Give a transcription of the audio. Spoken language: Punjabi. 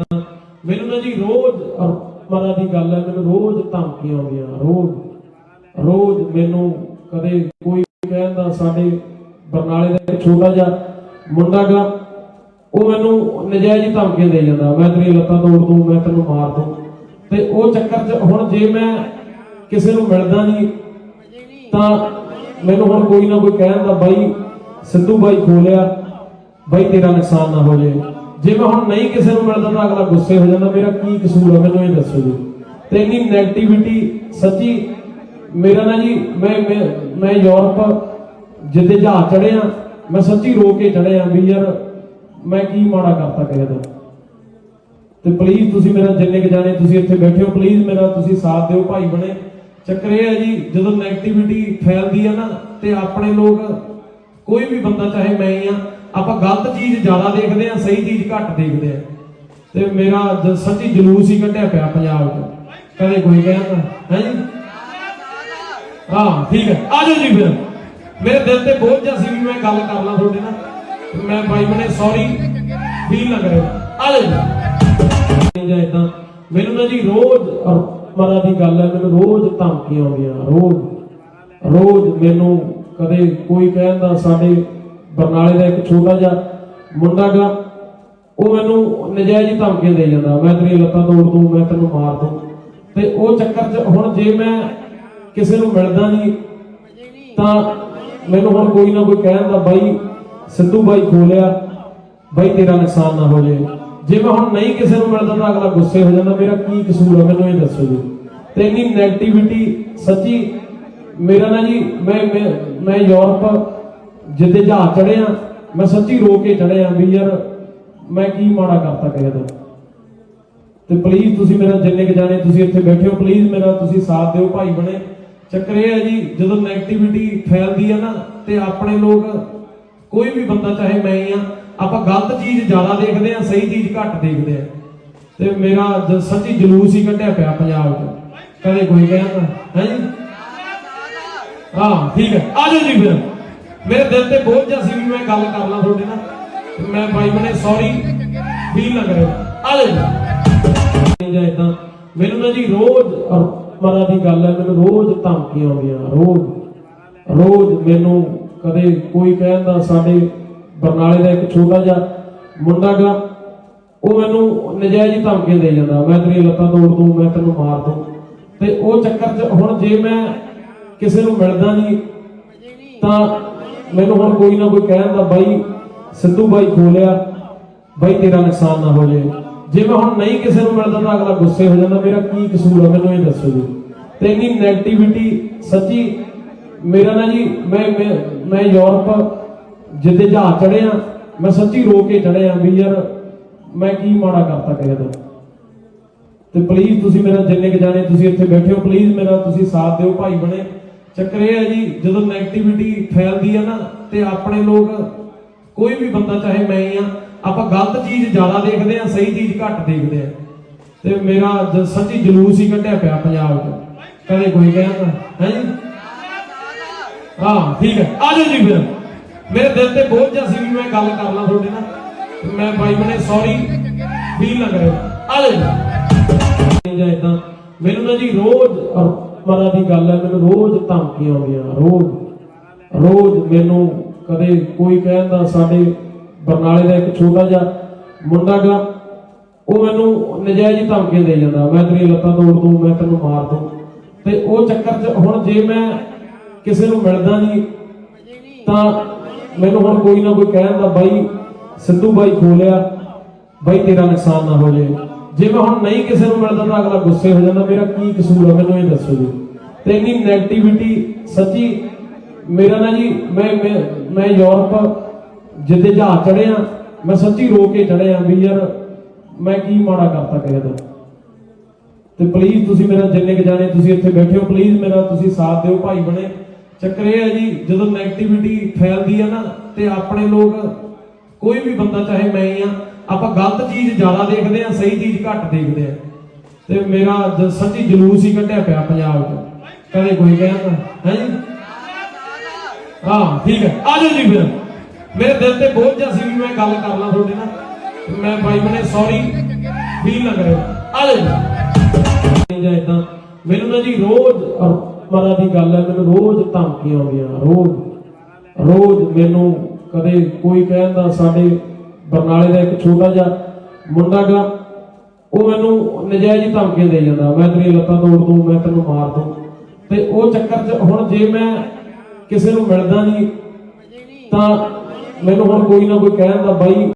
ਮੈਨੂੰ ਨਾ ਜੀ ਰੋਜ਼ ਮਰਾ ਦੀ ਗੱਲ ਹੈ, ਮੈਨੂੰ ਰੋਜ਼ ਧਮਕੀਆਂ ਆਉਂਦੀਆਂ, ਰੋਜ਼। ਰੋਜ਼ ਮੈਨੂੰ ਕਦੇ ਕੋਈ ਕਹਿੰਦਾ ਸਾਡੇ ਬਰਨਾਲੇ ਦਾ ਛੋਟਾ ਜਿਹਾ ਮੁੰਡਾ ਗਾ, ਉਹ ਮੈਨੂੰ ਨਜਾਇਜ਼ ਧਮਕੀਆਂ ਦੇ ਜਾਂਦਾ, ਮੈਂ ਤੇਰੀ ਲੱਤਾਂ ਤੋੜ ਦੂੰ, ਮੈਂ ਤੈਨੂੰ ਮਾਰ ਦੂੰ। ਤੇ ਉਹ ਚੱਕਰ 'ਚ ਹੁਣ ਜੇ ਮੈਂ ਕਿਸੇ ਨੂੰ ਮਿਲਦਾ ਨਹੀਂ, ਤਾਂ ਮੈਨੂੰ ਹੁਣ ਕੋਈ ਨਾ ਕੋਈ ਕਹਿੰਦਾ ਬਾਈ, ਸਿੱਧੂ ਬਾਈ ਖੋਲਿਆ, ਬਾਈ ਤੇਰਾ ਨੁਕਸਾਨ ਨਾ ਹੋ ਜਾਏ। ਜੇ ਮੈਂ ਹੁਣ ਨਹੀਂ ਕਿਸੇ ਨੂੰ ਮਿਲਦਾ ਤਾਂ ਅਗਲਾ ਗੁੱਸੇ ਹੋ ਜਾਂਦਾ। ਮੇਰਾ ਕੀ ਕਸੂਰ ਹੈ ਮੈਨੂੰ ਇਹ ਦੱਸੋ ਜੀ। ਤੇ ਇੰਨੀ ਨੈਗੇਟਿਵਿਟੀ ਸੱਚੀ ਮੇਰਾ ਨਾ ਜੀ, ਮੈਂ ਮੈਂ ਯੂਰਪ ਜਿੱਦੇ ਜਹਾਜ਼ ਚੜਿਆ ਮੈਂ ਸੱਚੀ ਰੋ ਕੇ ਚੜਿਆ ਵੀ ਯਾਰ ਮੈਂ ਕੀ ਮਾੜਾ ਕਰਤਾ ਕਿਸੇ ਦਾ। ਤੇ ਪਲੀਜ਼ ਤੁਸੀਂ ਮੇਰਾ ਜਿੰਨੇ ਕ ਜਾਣੇ ਤੁਸੀਂ ਇੱਥੇ ਬੈਠੇ ਹੋ ਪਲੀਜ਼ ਮੇਰਾ ਤੁਸੀਂ ਸਾਥ ਦਿਓ, ਭਾਈ ਬਣੇ। ਚੱਕਰ ਇਹ ਹੈ ਜੀ, ਜਦੋਂ ਨੈਗੇਟਿਵਿਟੀ ਫੈਲਦੀ ਆ ਨਾ, ਤੇ ਆਪਣੇ ਲੋਕ ਕੋਈ ਵੀ ਬੰਦਾ ਚਾਹੇ ਮੈਂ ਹੀ ਆ ਆਪਾਂ ਗਲਤ ਚੀਜ਼ ਜ਼ਿਆਦਾ ਦੇਖਦੇ ਆ ਸਹੀ ਚੀਜ਼ ਘੱਟ ਦੇਖਦੇ ਆ ਤੇ ਮੇਰਾ ਸੱਚੀ ਜਲੂਸ ਹੀ ਕੱਢਿਆ ਪਿਆ ਪੰਜਾਬ 'ਚ। ਕਦੇ ਕੋਈ ਕਹਿੰਦਾ, ਹੈ ਜੀ? ਹਾਂ, ਠੀਕ ਹੈ। ਆ ਜਾਓ ਜੀ ਫਿਰ। ਮੇਰੇ ਦਿਲ ਤੇ ਬੋਝ ਜਿਹਾ ਸੀ ਵੀ ਮੈਂ ਗੱਲ ਕਰ ਲਾਂ ਤੁਹਾਡੇ ਨਾਲ। ਮੈਂ ਬਾਈ ਬਣੇ ਸੌਰੀ ਫੀਲ ਨਾ ਕਰਿਓ। ਆ ਜਾਓ ਜੀ। ਇਦਾਂ ਮੈਨੂੰ ਨਾ ਜੀ ਰੋਜ਼ ਮਰਾ ਦੀ ਗੱਲ ਹੈ, ਮੈਨੂੰ ਰੋਜ਼ ਧਮਕੀਆਂ ਆਉਂਦੀਆਂ, ਰੋਜ਼। ਰੋਜ਼ ਮੈਨੂੰ ਕਦੇ ਕੋਈ ਕਹਿੰਦਾ ਸਾਡੇ ਬਰਨਾਲੇ ਦਾ ਇੱਕ ਛੋਟਾ ਜਿਹਾ ਮੁੰਡਾ ਉਹ ਮੈਨੂੰ ਨਜਾਇਜ਼ ਧਮਕੀਆਂ ਦੇ ਜਾਂਦਾ, ਮੈਂ ਤੇਰੀ ਲੱਤਾਂ ਤੋੜ ਦੂੰ, ਮੈਂ ਤੈਨੂੰ ਮਾਰ ਦੂੰ। ਤੇ ਉਹ ਚੱਕਰ 'ਚ ਹੁਣ ਜੇ ਮੈਂ ਕਿਸੇ ਨੂੰ ਮਿਲਦਾ ਨਹੀਂ, ਤਾਂ ਮੈਨੂੰ ਹੁਣ ਕੋਈ ਨਾ ਕੋਈ ਕਹਿੰਦਾ ਬਾਈ, ਸਿੱਧੂ ਬਾਈ ਖੋਲਿਆ, ਬਾਈ ਤੇਰਾ ਨੁਕਸਾਨ ਨਾ ਹੋ ਜਾਏ ਜੇ ਮੈਂ ਹੁਣ ਨਹੀਂ ਕਿਸੇ ਨੂੰ ਮਿਲਦਾ ਤਾਂ ਅਗਲਾ ਗੁੱਸੇ ਹੋ ਜਾਂਦਾ, ਮੇਰਾ ਕੀ ਕਸੂਰ ਆ, ਮੈਨੂੰ ਇਹ ਦੱਸੋ ਜੀ। ਤੇ ਇੰਨੀ ਨੈਗੇਟਿਵਿਟੀ ਸੱਚੀ, ਮੇਰਾ ਨਾ ਜੀ ਮੈਂ ਮੈਂ ਯੂਰਪ ਜਿੱਦੇ ਜਹਾਜ਼ ਚੜਿਆ ਮੈਂ ਸੱਚੀ ਰੋ ਕੇ ਚੜਿਆ ਵੀ ਯਾਰ ਮੈਂ ਕੀ ਮਾੜਾ ਕਰਤਾ ਕਿਸੇ ਦਾ ਤੇ ਪਲੀਜ਼ ਤੁਸੀਂ ਮੇਰਾ ਜਿੰਨੇ ਕ ਜਾਣੇ ਤੁਸੀਂ ਇੱਥੇ ਬੈਠੇ ਹੋ ਪਲੀਜ਼ ਮੇਰਾ ਤੁਸੀਂ ਸਾਥ ਦਿਓ, ਭਾਈ ਬਣੇ। ਚੱਕਰ ਇਹ ਹੈ ਜੀ, ਜਦੋਂ ਨੈਗੇਟਿਵਿਟੀ ਫੈਲਦੀ ਹੈ ਨਾ, ਤੇ ਆਪਣੇ ਲੋਕ, ਕੋਈ ਵੀ ਬੰਦਾ ਚਾਹੇ ਮੈਂ ਹੀ ਆ, ਆਪਾਂ ਗਲਤ ਚੀਜ਼ ਜ਼ਿਆਦਾ ਦੇਖਦੇ ਆ, ਸਹੀ ਚੀਜ਼ ਘੱਟ ਦੇਖਦੇ ਆ। ਤੇ ਮੇਰਾ ਸੱਚੀ ਜਲੂਸ ਹੀ ਕੱਢਿਆ ਪਿਆ ਪੰਜਾਬ 'ਚ। ਕਦੇ ਕੋਈ ਕਹਿੰਦਾ, ਹੈ ਜੀ? ਹਾਂ, ਠੀਕ ਹੈ, ਆ ਜਾਓ ਜੀ ਫਿਰ। ਮੇਰੇ ਦਿਲ ਤੇ ਬੋਝ ਜਿਹਾ ਸੀ ਵੀ ਮੈਂ ਗੱਲ ਕਰ ਲਾਂ ਤੁਹਾਡੇ ਨਾਲ। ਮੈਂ ਬਾਈ ਬਣੇ ਸੌਰੀ ਫੀਲ ਨਾ ਕਰਿਓ। ਆ ਜਾਓ ਜਾਂ। ਇਦਾਂ ਮੈਨੂੰ ਨਾ ਜੀ ਰੋਜ਼ ਮਰਾ ਦੀ ਗੱਲ ਹੈ, ਮੈਨੂੰ ਰੋਜ਼ ਧਮਕੀਆਂ ਆਉਂਦੀਆਂ, ਰੋਜ਼। ਰੋਜ਼ ਮੈਨੂੰ ਕਦੇ ਕੋਈ ਕਹਿੰਦਾ ਸਾਡੇ ਬਰਨਾਲੇ ਦਾ ਇੱਕ ਛੋਟਾ ਜਿਹਾ ਮੁੰਡਾ ਗਾ, ਉਹ ਮੈਨੂੰ ਨਜਾਇਜ਼ ਧਮਕੀਆਂ ਦੇ ਜਾਂਦਾ, ਮੈਂ ਤੇਰੀ ਲੱਤਾਂ ਤੋੜ ਦੂੰ, ਮੈਂ ਤੈਨੂੰ ਮਾਰ ਦੂੰ। ਤੇ ਉਹ ਚੱਕਰ 'ਚ ਹੁਣ ਜੇ ਮੈਂ ਕਿਸੇ ਨੂੰ ਮਿਲਦਾ ਨਹੀਂ, ਤਾਂ ਮੈਨੂੰ ਹੁਣ ਕੋਈ ਨਾ ਕੋਈ ਕਹਿੰਦਾ ਬਾਈ ਸਿੱਧੂ ਬਾਈ ਖੋਲਿਆ, ਬਾਈ ਤੇਰਾ ਨੁਕਸਾਨ ਨਾ ਹੋ ਜਾਏ। ਜੇ ਮੈਂ ਹੁਣ ਨਹੀਂ ਕਿਸੇ ਨੂੰ ਮਿਲਦਾ ਤਾਂ ਅਗਲਾ ਗੁੱਸੇ ਹੋ ਜਾਂਦਾ। ਮੇਰਾ ਕੀ ਕਸੂਰ ਹੈ ਮੈਨੂੰ ਇਹ ਦੱਸੋ ਜੀ। ਤੇ ਇੰਨੀ ਨੈਗੇਟਿਵਿਟੀ ਸੱਚੀ ਮੇਰਾ ਨਾ ਜੀ, ਮੈਂ ਮੈਂ ਮੈਂ ਯੂਰਪ ਜਿੱਦੇ ਜਹਾਜ਼ ਚੜਿਆ ਮੈਂ ਸੱਚੀ ਰੋ ਕੇ ਚੜਿਆ ਵੀ ਯਾਰ ਮੈਂ ਕੀ ਮਾੜਾ ਕਰਤਾ ਕਿਸੇ ਦਾ। ਤੇ ਪਲੀਜ਼ ਤੁਸੀਂ ਮੇਰਾ ਜਿੰਨੇ ਕ ਜਾਣੇ ਤੁਸੀਂ ਇੱਥੇ ਬੈਠੇ ਹੋ ਪਲੀਜ਼ ਮੇਰਾ ਤੁਸੀਂ ਸਾਥ ਦਿਓ, ਭਾਈ ਬਣੇ। ਚੱਕਰ ਇਹ ਹੈ ਜੀ, ਜਦੋਂ ਨੈਗੇਟਿਵਿਟੀ ਫੈਲਦੀ ਹੈ ਨਾ, ਤੇ ਆਪਣੇ ਲੋਕ ਕੋਈ ਵੀ ਬੰਦਾ, ਚਾਹੇ ਮੈਂ ਆ, ਆਪਾਂ ਗਲਤ ਚੀਜ਼ ਜ਼ਿਆਦਾ ਦੇਖਦੇ ਆ, ਸਹੀ ਚੀਜ਼ ਘੱਟ ਦੇਖਦੇ ਆ। ਤੇ ਮੇਰਾ ਸੱਚੀ ਜਲੂਸ ਹੀ ਕੱਢਿਆ ਪਿਆ ਪੰਜਾਬ 'ਚ। ਕਦੇ ਕੋਈ ਕਹਿੰਦਾ ਹੈ ਜੀ? ਹਾਂ, ਠੀਕ ਹੈ, ਆ ਜਾਓ ਜੀ ਫਿਰ। ਮੇਰੇ ਦਿਲ ਤੇ ਬੋਝ ਜਿਹਾ ਸੀ ਵੀ ਮੈਂ ਗੱਲ ਕਰ ਲਾਂ ਤੁਹਾਡੇ ਨਾਲ। ਮੈਂ ਬਾਈ ਬਣੇ ਸੌਰੀ ਫੀਲ ਨਾ ਕਰਿਓ। ਆ ਜਾਓ ਜੀ। ਜਾਂ ਇਦਾਂ ਮੈਨੂੰ ਨਾ ਜੀ ਰੋਜ਼ ਮਰਾ ਦੀ ਗੱਲ ਹੈ, ਮੈਨੂੰ ਰੋਜ਼ ਧਮਕੀਆਂ ਆਉਂਦੀਆਂ, ਰੋਜ਼। ਰੋਜ਼ ਮੈਨੂੰ ਕਦੇ ਕੋਈ ਕਹਿੰਦਾ ਸਾਡੇ ਬਰਨਾਲੇ ਦਾ ਇੱਕ ਛੋਟਾ ਜਿਹਾ ਮੁੰਡਾ ਗਾ, ਉਹ ਮੈਨੂੰ ਨਜਾਇਜ਼ ਧਮਕੀਆਂ ਦੇ ਜਾਂਦਾ, ਮੈਂ ਤੇਰੀ ਲੱਤਾਂ ਤੋੜ ਦੂੰ, ਮੈਂ ਤੈਨੂੰ ਮਾਰ ਦੂੰ। ਤੇ ਉਹ ਚੱਕਰ 'ਚ ਹੁਣ ਜੇ ਮੈਂ ਕਿਸੇ ਨੂੰ ਮਿਲਦਾ ਨਹੀਂ, ਤਾਂ ਮੈਨੂੰ ਹੁਣ ਕੋਈ ਨਾ ਕੋਈ ਕਹਿੰਦਾ ਬਾਈ, ਸਿੱਧੂ ਬਾਈ ਖੋਲਿਆ ਬਾਈ ਤੇਰਾ ਨੁਕਸਾਨ ਨਾ ਹੋ ਜਾਏ। ਜੇ ਮੈਂ ਹੁਣ ਨਹੀਂ ਕਿਸੇ ਨੂੰ ਮਿਲਦਾ ਤਾਂ ਅਗਲਾ ਗੁੱਸੇ ਹੋ ਜਾਂਦਾ। ਮੇਰਾ ਕੀ ਕਸੂਰ ਹੈ ਮੈਨੂੰ ਇਹ ਦੱਸੋ ਜੀ। ਤੇ ਇੰਨੀ ਨੈਗੇਟਿਵਿਟੀ ਸੱਚੀ ਮੇਰਾ ਨਾ ਜੀ, ਮੈਂ ਮੈਂ ਯੂਰਪ ਜਿੱਦੇ ਜਹਾਜ਼ ਚੜਿਆ ਮੈਂ ਸੱਚੀ ਰੋ ਕੇ ਚੜਿਆ ਵੀ ਯਾਰ ਮੈਂ ਕੀ ਮਾੜਾ ਕਰਤਾ ਕਿਸੇ ਦਾ। ਤੇ ਪਲੀਜ਼ ਤੁਸੀਂ ਮੇਰਾ ਜਿੰਨੇ ਕ ਜਾਣੇ ਤੁਸੀਂ ਇੱਥੇ ਬੈਠੇ ਹੋ ਪਲੀਜ਼ ਮੇਰਾ ਤੁਸੀਂ ਸਾਥ ਦਿਓ, ਭਾਈ ਬਣੇ। ਚੱਕਰ ਇਹ ਹੈ ਜੀ, ਜਦੋਂ ਨੈਗੇਟਿਵਿਟੀ ਫੈਲਦੀ ਹੈ ਨਾ, ਤੇ ਆਪਣੇ ਲੋਕ ਕੋਈ ਵੀ ਬੰਦਾ ਚਾਹੇ ਮੈਂ ਹੀ ਆ ਆਪਾਂ ਗਲਤ ਚੀਜ਼ ਜ਼ਿਆਦਾ ਦੇਖਦੇ ਆ ਸਹੀ ਚੀਜ਼ ਘੱਟ ਦੇਖਦੇ ਆ ਤੇ ਮੇਰਾ ਜ- ਸੱਚੀ ਜਲੂਸ ਹੀ ਕੱਢਿਆ ਪਿਆ ਪੰਜਾਬ 'ਚ। ਕਦੇ ਕੋਈ ਕਹਿੰਦਾ ਹੈ ਜੀ? ਹਾਂ, ਠੀਕ ਹੈ। ਆ ਜਾਓ ਜੀ ਫਿਰ। ਮੇਰੇ ਦਿਲ ਤੇ ਬੋਝ ਜਿਹਾ ਸੀ ਵੀ ਮੈਂ ਗੱਲ ਕਰ ਤੁਹਾਡੇ ਨਾਲ। ਮੈਂ ਬਾਈ ਬਣੇ ਸੌਰੀ ਫੀਲ ਨਾ ਕਰੇ ਆ ਲੈ ਜੀ। ਜਾਂ ਇਦਾਂ ਮੈਨੂੰ ਨਾ ਜੀ ਰੋਜ਼ ਮਰਾਂ ਦੀ ਗੱਲ ਹੈ, ਮੈਨੂੰ ਰੋਜ਼ ਧਮਕੀਆਂ ਆਉਂਦੀਆਂ, ਰੋਜ਼। ਰੋਜ਼ ਮੈਨੂੰ ਕਦੇ ਕੋਈ ਕਹਿੰਦਾ ਸਾਡੇ ਬਰਨਾਲੇ ਦਾ ਇੱਕ ਛੋਟਾ ਜਿਹਾ ਮੁੰਡਾ ਗਾ, ਉਹ ਮੈਨੂੰ ਨਜਾਇਜ਼ ਧਮਕੀਆਂ ਦੇ ਜਾਂਦਾ, ਮੈਂ ਤੇਰੀ ਲੱਤਾਂ ਤੋੜ ਦੂੰ, ਮੈਂ ਤੈਨੂੰ ਮਾਰ ਦੂੰ। ਤੇ ਉਹ ਚੱਕਰ 'ਚ ਹੁਣ ਜੇ ਮੈਂ ਕਿਸੇ ਨੂੰ ਮਿਲਦਾ ਨਹੀਂ, ਤਾਂ ਮੈਨੂੰ ਹੁਣ ਕੋਈ ਨਾ ਕੋਈ ਕਹਿਣ ਕਹਿੰਦਾ ਬਾਈ